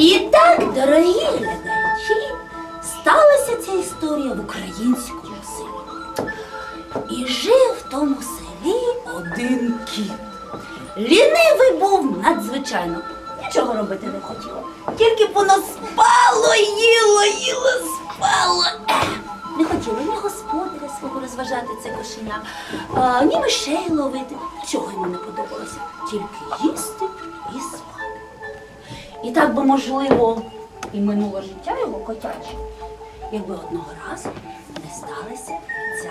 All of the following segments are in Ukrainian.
І так, дорогі глядачі, сталася ця історія в українському селі. І жив в тому селі один кіт. Лінивий був надзвичайно. Нічого робити не хотіло. Тільки воно спало, їло, їло, спало. Не хотіло ні господаря свого розважати це кошеня, ні мишей ловити. Нічого йому не подобалося. Тільки їсти і спати. І так би, можливо, і минуло життя його котяче, якби одного разу не сталася ця.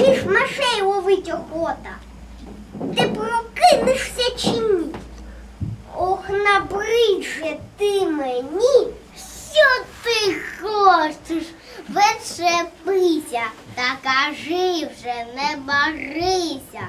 Чи ж мишей ловить охота? Ти прокинешся чи ні? Ох, набридже ти мені, що ти хочеш? Вечепися та кажи вже, не барися.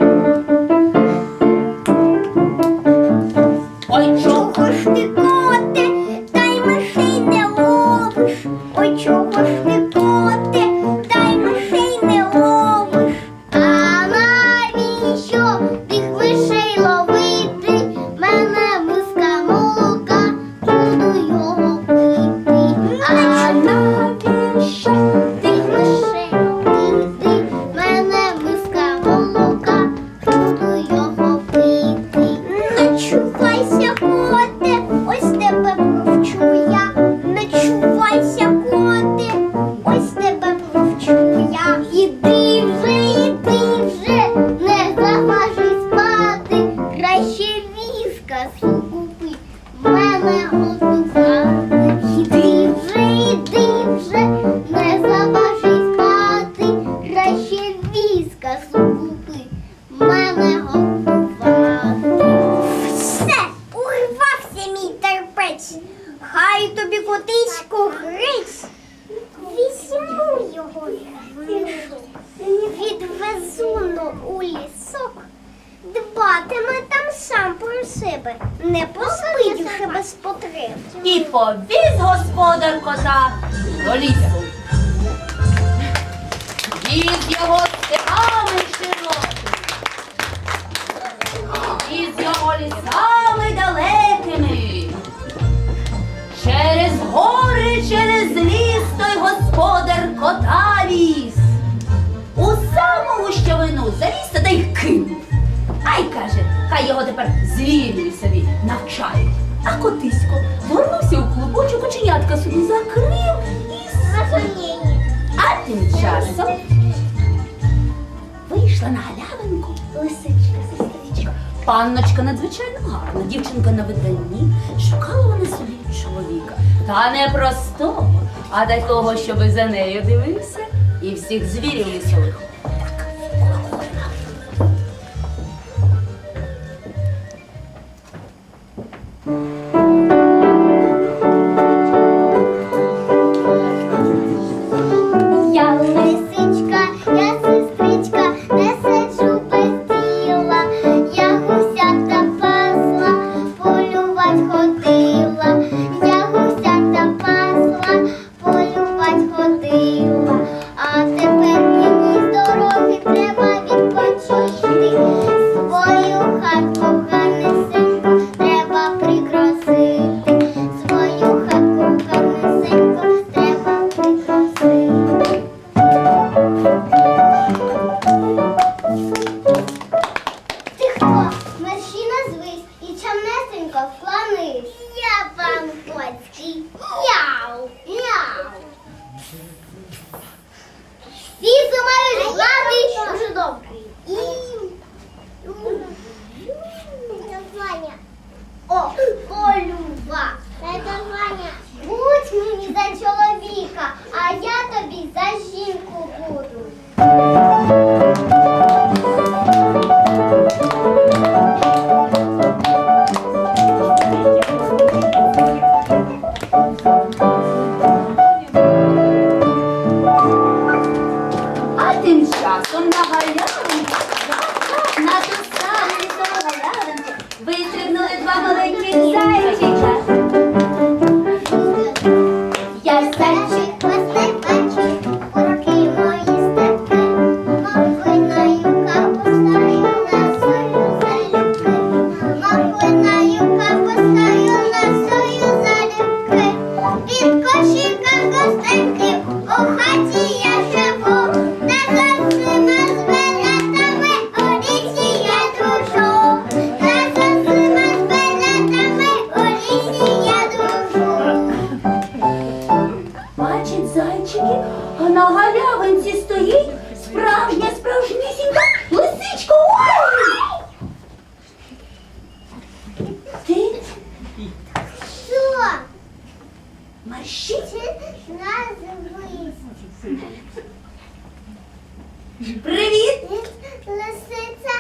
хай його тепер звірі собі навчають. А котисько горнувся у клубочок, оченятка собі закрив і сахоніє. А тим часом вийшла на галявинку лисичка за сестричка. Панночка надзвичайно гарна, дівчинка на виданні. Шукала вона собі чоловіка. Та не простого, а такого, щоби за нею дивився, і всіх звірів лісових. Привіт! Лисиця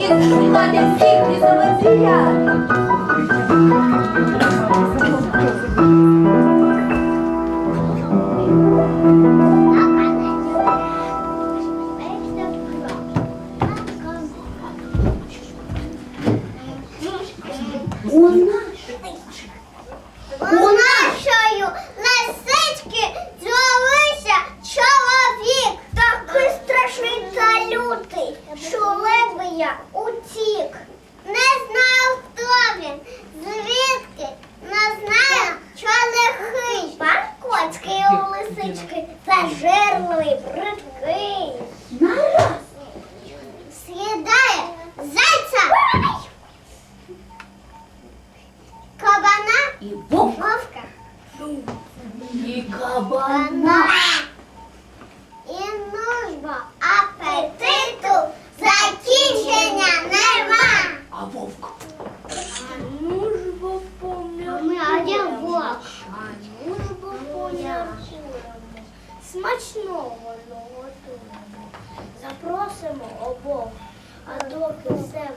Тільки мати всіх і самоцвія. кісточки зажирли, бридки.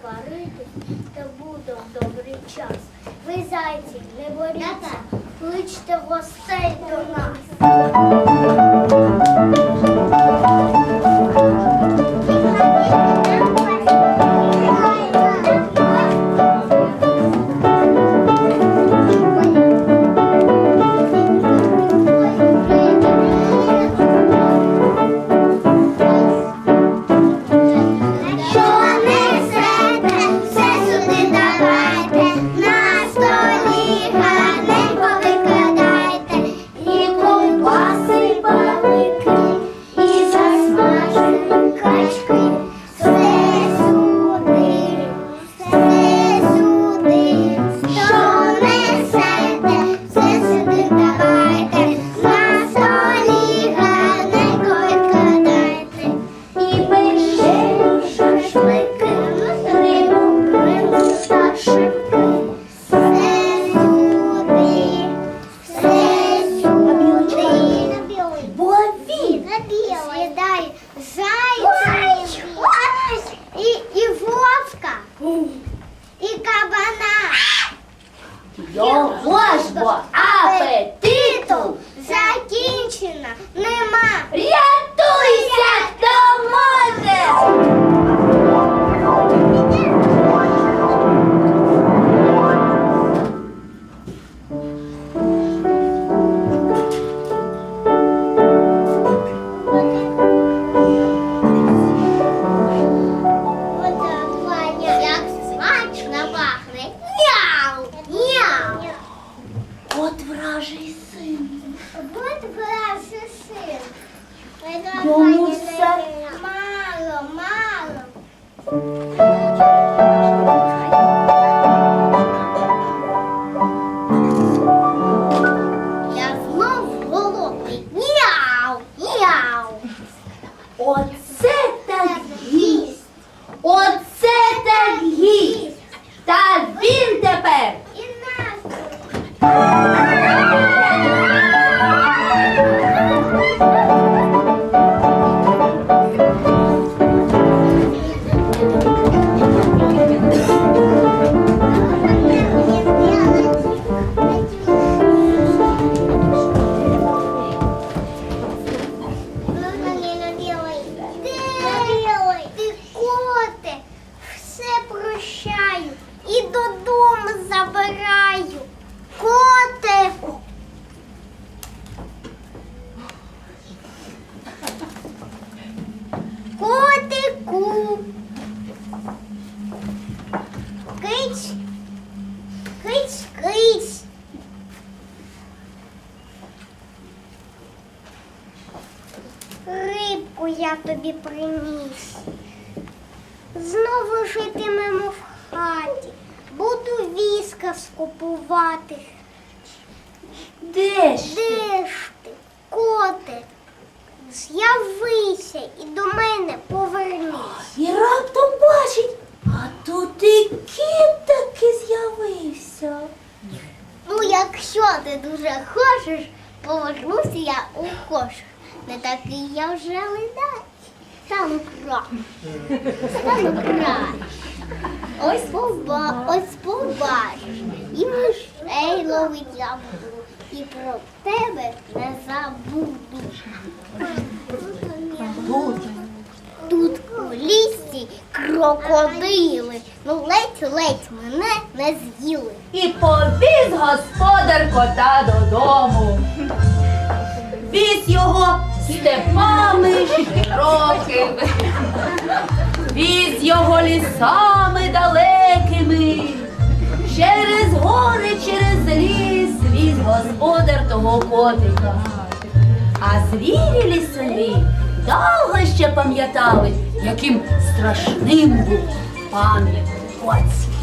Все та буде в добрий час. Ви, зайці, не боріться, кличте гостей до нас. Його ж бо апетиту Я тобі приніс. Знову житимемо в хаті. Буду віска скупувати. де ж? Де ж ти, коте? З'явися і до мене повернись. І раптом бачить, а тут і кіт таки з'явився. Ну, якщо ти дуже хочеш, повернуся я у кошик. Не такий я вже ледай. Стану краще. Стану краще. Ось поба, ось побачиш. І мишей ловить я буду. І про тебе не забуду. Тут у лісі крокодили. Ну ледь-ледь мене не з'їли. і повіз господар кота додому. Віз його степами широкими, віз його лісами далекими, через гори, через ліс віз господар того котика. А звірі лісові довго ще пам'ятали, яким страшним був пан Коцький.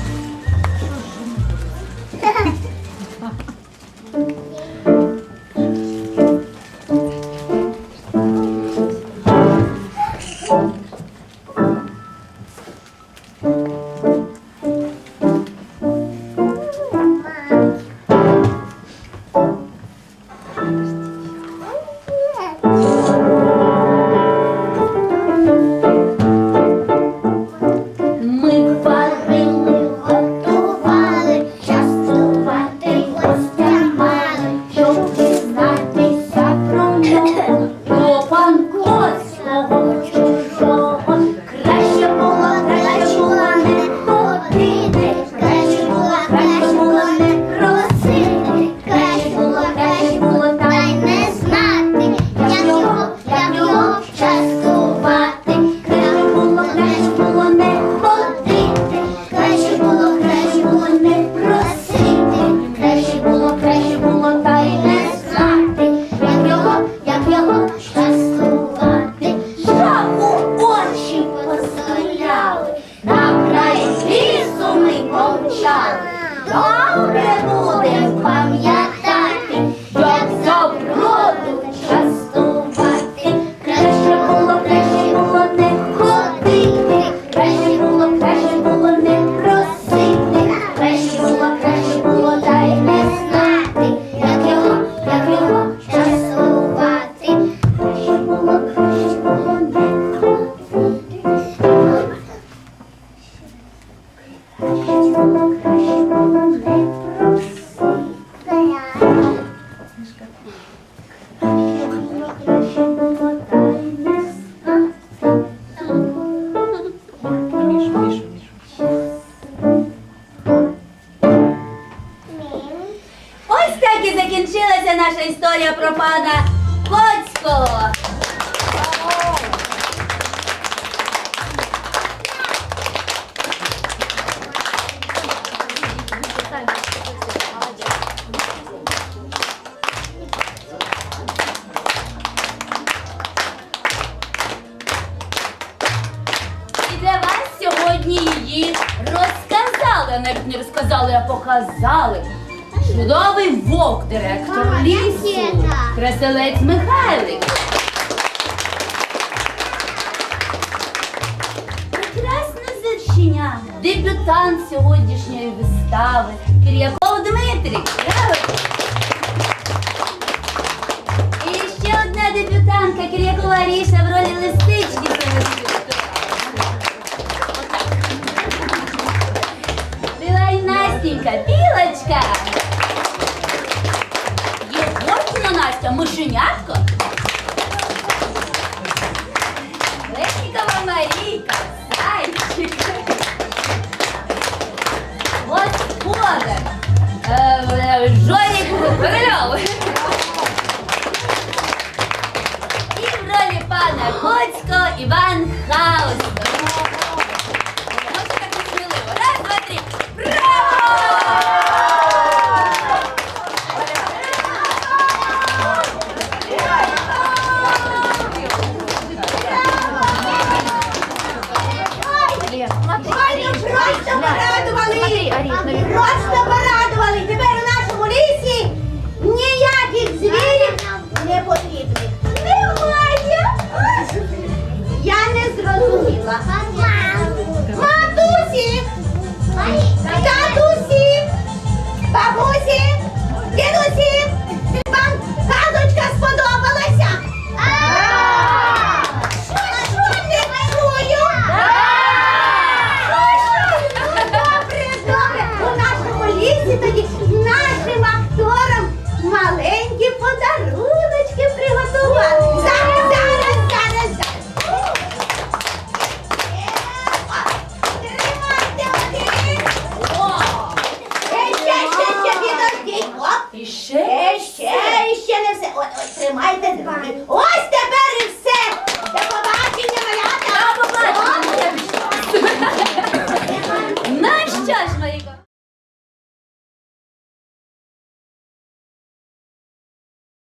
Навіть не розказали, а показали. Чудовий вовк, директор Мама, лісу, красилець Михайлик. Прекрасне зачиня, дебютант сьогоднішньої вистави Кир'яков Дмитрій. Браво! І ще одна дебютантка Кир'якова Аріша в ролі листички. Настенька, білочка. Єгоркіна Настя, мишенятко. Лесникова Марійка, зайчик. Господар. Е, е, Жорік Корольов. І в ролі пана Коцько Іван Хаус.